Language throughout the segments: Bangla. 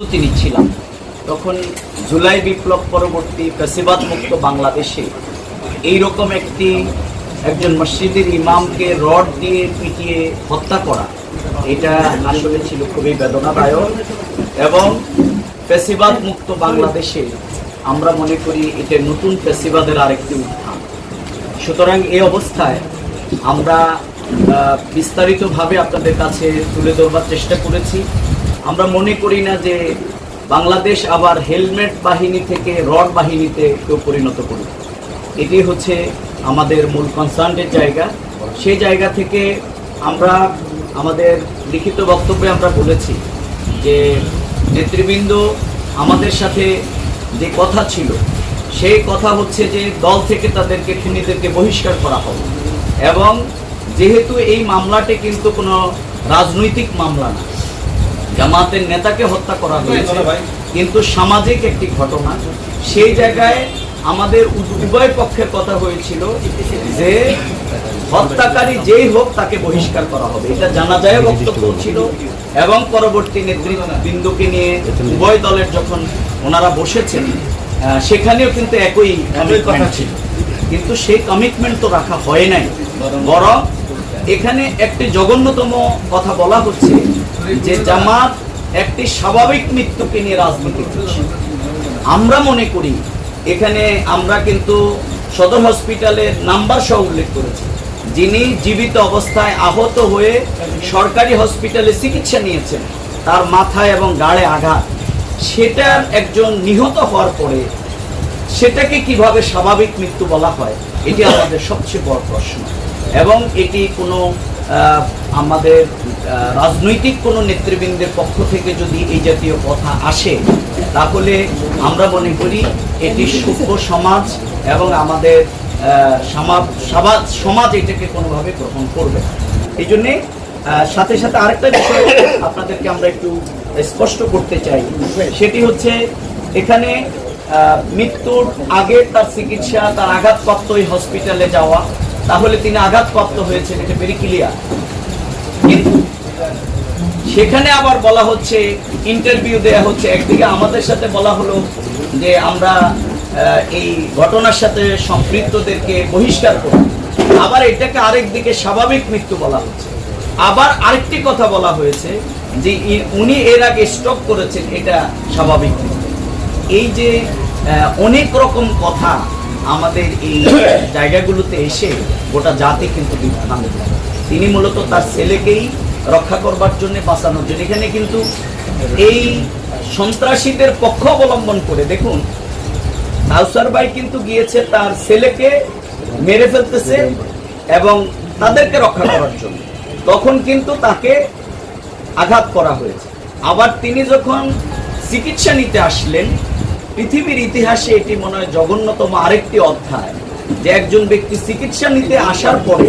প্রস্তুতি নিচ্ছিলাম। তখন জুলাই বিপ্লব পরবর্তী ফ্যাসিবাদ মুক্ত বাংলাদেশে এইরকম একটি একজন মসজিদের ইমামকে রড দিয়ে পিটিয়ে হত্যা করা, এটা আসলে ছিল খুবই বেদনাদায়ক। এবং ফ্যাসিবাদ মুক্ত বাংলাদেশে আমরা মনে করি এটা নতুন ফ্যাসিবাদের আরেকটি উত্থান। সুতরাং এই অবস্থায় আমরা বিস্তারিতভাবে আপনাদের কাছে তুলে ধরবার চেষ্টা করেছি। আমরা মনে করি না যে বাংলাদেশ আবার হেলমেট বাহিনী থেকে রড বাহিনীতে কেউ পরিণত করবে এটি হচ্ছে আমাদের মূল কনসার্নের জায়গা। সেই জায়গা থেকে আমরা আমাদের লিখিত বক্তব্যে আমরা বলেছি যে নেতৃবৃন্দ আমাদের সাথে যে কথা ছিল, সেই কথা হচ্ছে যে দল থেকে তাদেরকে খুনিদেরকে বহিষ্কার করা হবে। এবং যেহেতু এই মামলাটি কিন্তু কোনো রাজনৈতিক মামলা না জামাতের নেতাকে হত্যা করা হয়েছে। কিন্তু সামাজিক একটি ঘটনা সেই জায়গায় আমাদের উভয় পক্ষের কথা হয়েছিল যে হত্যাকারী যেই হোক তাকে বহিষ্কার করা হবে। এটা জানা যায় বক্তব্য ছিল এবং পরবর্তী নেতৃবৃন্দকে নিয়ে উভয় দলের যখন ওনারা বসেছেন সেখানেও কিন্তু একই একই কথা ছিল। কিন্তু সেই কমিটমেন্ট তো রাখা হয় নাই। বরং এখানে একটি জঘন্যতম কথা বলা হচ্ছে যে জামাত একটি স্বাভাবিক মৃত্যুকে নিয়ে রাজনীতি করছে। আমরা মনে করি এখানে আমরা কিন্তু সদর হসপিটালের নাম্বার সহ উল্লেখ করেছি। যিনি জীবিত অবস্থায় আহত হয়ে সরকারি হসপিটালে চিকিৎসা নিয়েছেন, তার মাথায় এবং গাড়ে আঘাত, সেটার একজন নিহত হওয়ার পরে সেটাকে কীভাবে স্বাভাবিক মৃত্যু বলা হয়, এটি আমাদের সবচেয়ে বড় প্রশ্ন। এবং এটি কোনো আমাদের রাজনৈতিক কোনো নেতৃবৃন্দের পক্ষ থেকে যদি এই জাতীয় কথা আসে, তাহলে আমরা মনে করি এটি সভ্য সমাজ এবং আমাদের সমাজ সমাজ এটাকে কোনোভাবে গ্রহণ করবে। এই জন্যে সাথে সাথে আরেকটা বিষয় আপনাদেরকে আমরা একটু স্পষ্ট করতে চাই সেটি হচ্ছে, এখানে মৃত্যুর আগে তার চিকিৎসা, তার আঘাতপ্রাপ্ত হসপিটালে যাওয়া তাহলে তিনি আঘাতপ্রাপ্ত হয়েছেন, এটা ভেরি ক্লিয়ার কিন্তু সেখানে আবার বলা হচ্ছে ইন্টারভিউ দেয়া হচ্ছে একদিকে। আমাদের সাথে বলা হলো যে আমরা এই ঘটনার সাথে সম্পৃক্তদেরকে বহিষ্কার করব। আবার এটাকে আরেক দিকে স্বাভাবিক মৃত্যু বলা হচ্ছে। আবার আরেকটি কথা বলা হয়েছে যে উনি এর আগে স্টক করেছেন, এটা স্বাভাবিক এই যে অনেক রকম কথা আমাদের এই জায়গাগুলোতে এসে গোটা জাতি কিন্তু বিভ্রান্ত তিনি মূলত তার ছেলেকেই রক্ষা করবার জন্য বাঁচানোর জন্য। এখানে কিন্তু এই সন্ত্রাসীদের পক্ষ অবলম্বন করে, দেখুন কাউসার ভাই কিন্তু গিয়েছে তার ছেলেকে মেরে ফেলতেছে এবং তাদেরকে রক্ষা করার জন্য। তখন কিন্তু তাকে আঘাত করা হয়েছে। আবার তিনি যখন চিকিৎসা নিতে আসলেন পৃথিবীর ইতিহাসে এটি মনে হয় জঘন্যতম আরেকটি অধ্যায়, যে একজন ব্যক্তি চিকিৎসা নিতে আসার পরে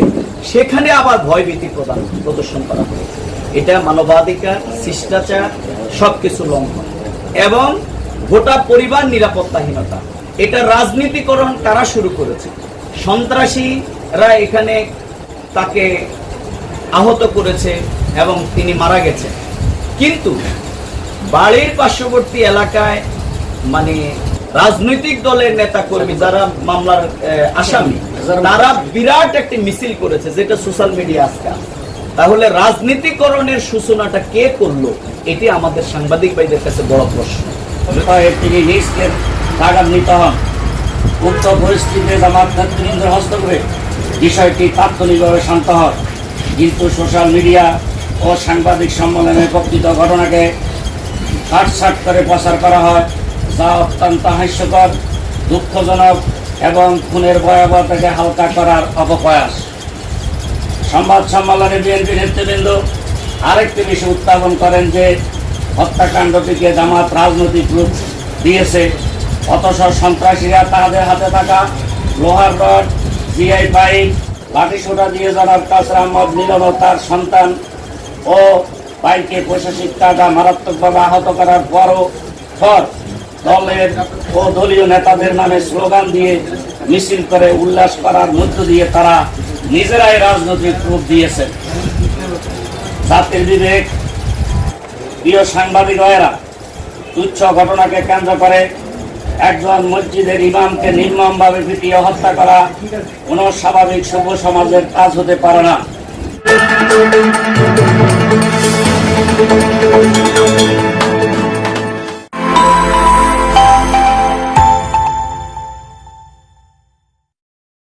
সেখানে আবার ভয়ভীতি প্রদান, প্রদর্শন করা হয়েছে এটা মানবাধিকার, শিষ্টাচার, সবকিছু লঙ্ঘন। এবং গোটা পরিবার নিরাপত্তাহীনতা। এটা রাজনীতিকরণ কারা শুরু করেছে? সন্ত্রাসীরা এখানে তাকে আহত করেছে এবং তিনি মারা গেছেন। কিন্তু বাড়ির পার্শ্ববর্তী এলাকায় মানে রাজনৈতিক দলের নেতা কর্মী যারা মামলার আসামি, তারা বিরাট একটি মিছিল করেছে যেটা সোশ্যাল মিডিয়া আজকে তাহলে রাজনীতিকরণের সূচনাটা কে করল? এটি আমাদের সাংবাদিক ভাইদের কাছে বড় প্রশ্ন। রিস্কের কাগাম নিতে হন। উক্ত পরিস্থিতিতে জামাত নেতৃবৃন্দের হস্তক্ষেপে বিষয়টি তাৎক্ষণিকভাবে শান্ত হয় কিন্তু সোশ্যাল মিডিয়া ও সাংবাদিক সম্মেলনে প্রকৃত ঘটনাকে কাটছাট করে প্রচার করা হয়। যা অত্যন্ত হাস্যকর, দুঃখজনক এবং খুনের ভয়াবহতাকে হালকা করার অপপ্রয়াস। সংবাদ সম্মেলনে বিএনপি নেতৃবৃন্দ আরেকটি বিষয় উত্থাপন করেন যে, হত্যাকাণ্ডটিকে জামাত রাজনৈতিক রূপ দিয়েছে। অথচ সন্ত্রাসীরা তাদের হাতে থাকা লোহার রড, জিআই পাইপ লাঠি সোটা দিয়ে জনাব কাসর আহমদ মিলন তার সন্তান ও ভাইকে প্রশাসিক কাজা মারাত্মকভাবে আহত করার পরও পর দলের ও দলীয় নেতাদের নামে স্লোগান দিয়ে মিছিল করে উল্লাস করার মধ্য দিয়ে তারা নিজেরাই রাজনৈতিক রূপ দিয়েছে জাতির বিবেক, প্রিয় সাংবাদিক ভাইয়েরা, তুচ্ছ ঘটনাকে কেন্দ্র করে একজন মসজিদের ইমামকে নির্মমভাবে পিটিয়ে হত্যা করা কোনো স্বাভাবিক সভ্য সমাজের কাজ হতে পারে না।